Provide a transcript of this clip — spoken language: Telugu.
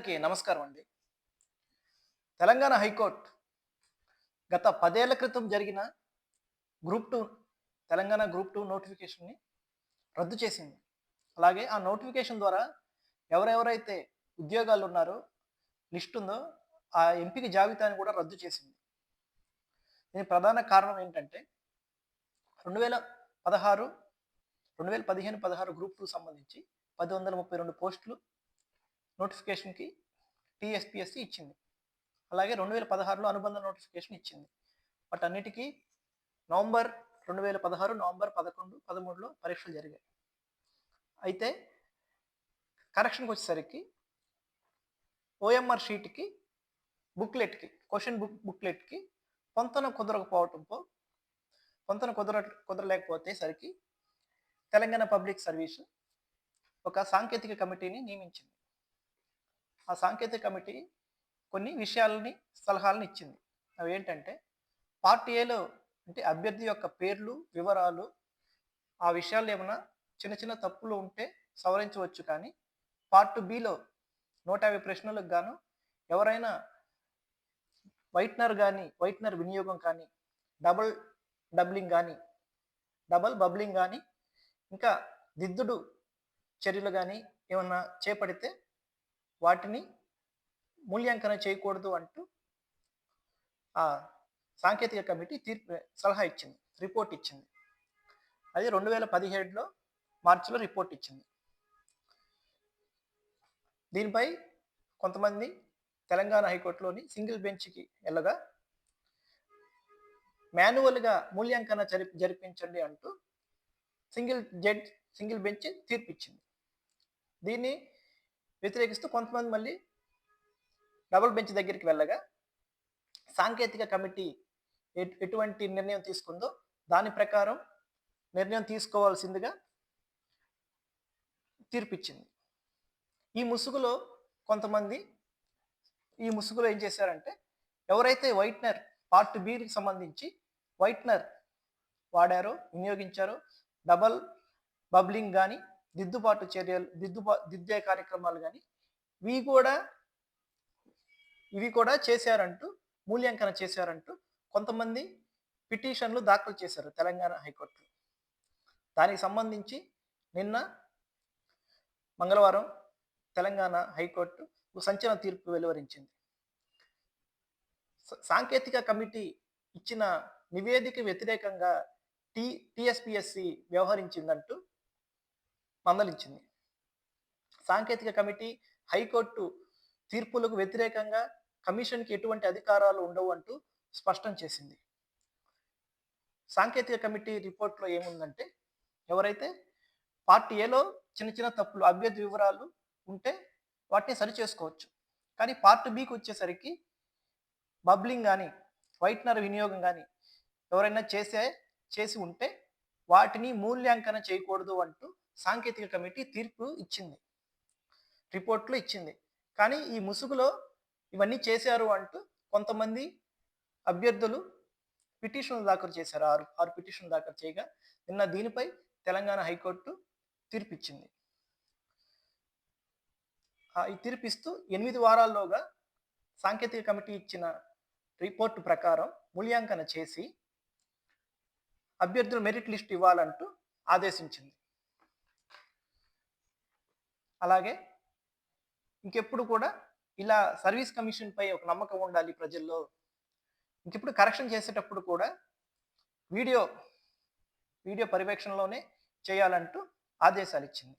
అందరికీ నమస్కారం అండి. తెలంగాణ హైకోర్టు గత పదేళ్ళ క్రితం జరిగిన group two Telangana group two నోటిఫికేషన్ని రద్దు చేసింది. అలాగే ఆ నోటిఫికేషన్ ద్వారా ఎవరెవరైతే ఉద్యోగాలు ఉన్నారో లిస్ట్ ఉందో ఆ ఎంపిక జాబితాని కూడా రద్దు చేసింది. దీని ప్రధాన కారణం ఏంటంటే రెండు వేల పదహారు రెండు వేల పదిహేను పదహారు గ్రూప్ టూ సంబంధించి పది వందల ముప్పై రెండు పోస్టులు నోటిఫికేషన్కి టీఎస్పిఎస్సి ఇచ్చింది. అలాగే రెండు వేల పదహారులో అనుబంధ నోటిఫికేషన్ ఇచ్చింది. వాటన్నిటికీ నవంబర్ రెండు వేల పదహారు నవంబర్ పదకొండు పదమూడులో పరీక్షలు జరిగాయి. అయితే కరెక్షన్కి వచ్చేసరికి ఓఎంఆర్ షీట్కి బుక్లెట్కి క్వశ్చన్ బుక్ బుక్లెట్కి పొంతన కుదరకపోవటంతో పొంతన కుదర కుదరలేకపోతే సరికి తెలంగాణ పబ్లిక్ సర్వీస్ ఒక సాంకేతిక కమిటీని నియమించింది. ఆ సాంకేతిక కమిటీ కొన్ని విషయాలని సలహాలను ఇచ్చింది. అవి ఏంటంటే పార్ట్ ఏలో అంటే అభ్యర్థి యొక్క పేర్లు వివరాలు ఆ విషయాలు ఏమైనా చిన్న చిన్న తప్పులు ఉంటే సవరించవచ్చు కానీ పార్ట్ బిలో నూట యాభై ప్రశ్నలకు గాను ఎవరైనా వైట్నర్ కానీ వైట్నర్ వినియోగం కానీ డబుల్ డబ్లింగ్ కానీ డబల్ బబ్లింగ్ కానీ ఇంకా దిద్దుడు చర్యలు కానీ ఏమన్నా చేపడితే వాటిని మూల్యాంకనం చేయకూడదు అంటూ ఆ సాంకేతిక కమిటీ తీర్పు సలహా ఇచ్చింది రిపోర్ట్ ఇచ్చింది. అది రెండు వేల పదిహేడులో మార్చిలో రిపోర్ట్ ఇచ్చింది. దీనిపై కొంతమంది తెలంగాణ హైకోర్టులోని సింగిల్ బెంచ్కి వెళ్ళగా మాన్యువల్గా మూల్యాంకన జరిపి జరిపించండి అంటూ సింగిల్ జడ్జ్ సింగిల్ బెంచ్ తీర్పు ఇచ్చింది దీన్ని వ్యతిరేకిస్తూ కొంతమంది మళ్ళీ డబుల్ బెంచ్ దగ్గరికి వెళ్ళగా సాంకేతిక కమిటీ ఎటువంటి నిర్ణయం తీసుకుందో దాని ప్రకారం నిర్ణయం తీసుకోవాల్సిందిగా తీర్పిచ్చింది. ఈ ముసుగులో కొంతమంది ఈ ముసుగులో ఏం చేశారంటే ఎవరైతే వైట్నర్ పార్ట్ బికి సంబంధించి వైట్నర్ వాడారో వినియోగించారో డబల్ బబ్లింగ్ కానీ దిద్దుబాటు చర్యలు దిద్దుబా దిద్దే కార్యక్రమాలు కానీ ఇవి కూడా ఇవి కూడా చేశారంటూ మూల్యాంకన చేశారంటూ కొంతమంది పిటిషన్లు దాఖలు చేశారు తెలంగాణ హైకోర్టులో. దానికి సంబంధించి నిన్న మంగళవారం తెలంగాణ హైకోర్టు ఒక సంచలన తీర్పు వెలువరించింది. సాంకేతిక కమిటీ ఇచ్చిన నివేదిక వ్యతిరేకంగా టి టిఎస్పిఎస్సి వ్యవహరించిందంటూ మందలించింది. సాంకేతిక కమిటీ హైకోర్టు తీర్పులకు వ్యతిరేకంగా కమిషన్కి ఎటువంటి అధికారాలు ఉండవు అంటూ స్పష్టం చేసింది. సాంకేతిక కమిటీ రిపోర్ట్లో ఏముందంటే ఎవరైతే పార్టీ ఏలో చిన్న చిన్న తప్పులు అభ్యర్థి వివరాలు ఉంటే వాటిని సరి చేసుకోవచ్చు కానీ పార్ట్ బికి వచ్చేసరికి బబ్లింగ్ కానీ వైట్నర్ వినియోగం కానీ ఎవరైనా చేసే చేసి ఉంటే వాటిని మూల్యాంకన చేయకూడదు అంటూ సాంకేతిక కమిటీ తీర్పు ఇచ్చింది. రిపోర్ట్లు ఇచ్చింది. కానీ ఈ ముసుగులో ఇవన్నీ చేశారు అంటూ కొంతమంది అభ్యర్థులు పిటిషన్లు దాఖలు చేశారు. ఆరు ఆరు పిటిషన్లు దాఖలు చేయగా నిన్న దీనిపై తెలంగాణ హైకోర్టు తీర్పిచ్చింది. ఈ తీర్పిస్తూ ఎనిమిది వారాల్లోగా సాంకేతిక కమిటీ ఇచ్చిన రిపోర్టు ప్రకారం మూల్యాంకన చేసి అభ్యర్థులు మెరిట్ లిస్ట్ ఇవ్వాలంటూ ఆదేశించింది. అలాగే ఇంకెప్పుడు కూడా ఇలా సర్వీస్ కమిషన్ పై ఒక నమ్మకం ఉండాలి ప్రజల్లో. ఇంకెప్పుడు కరెక్షన్ చేసేటప్పుడు కూడా వీడియో వీడియో పర్యవేక్షణలోనే చేయాలంటూ ఆదేశాలు ఇచ్చింది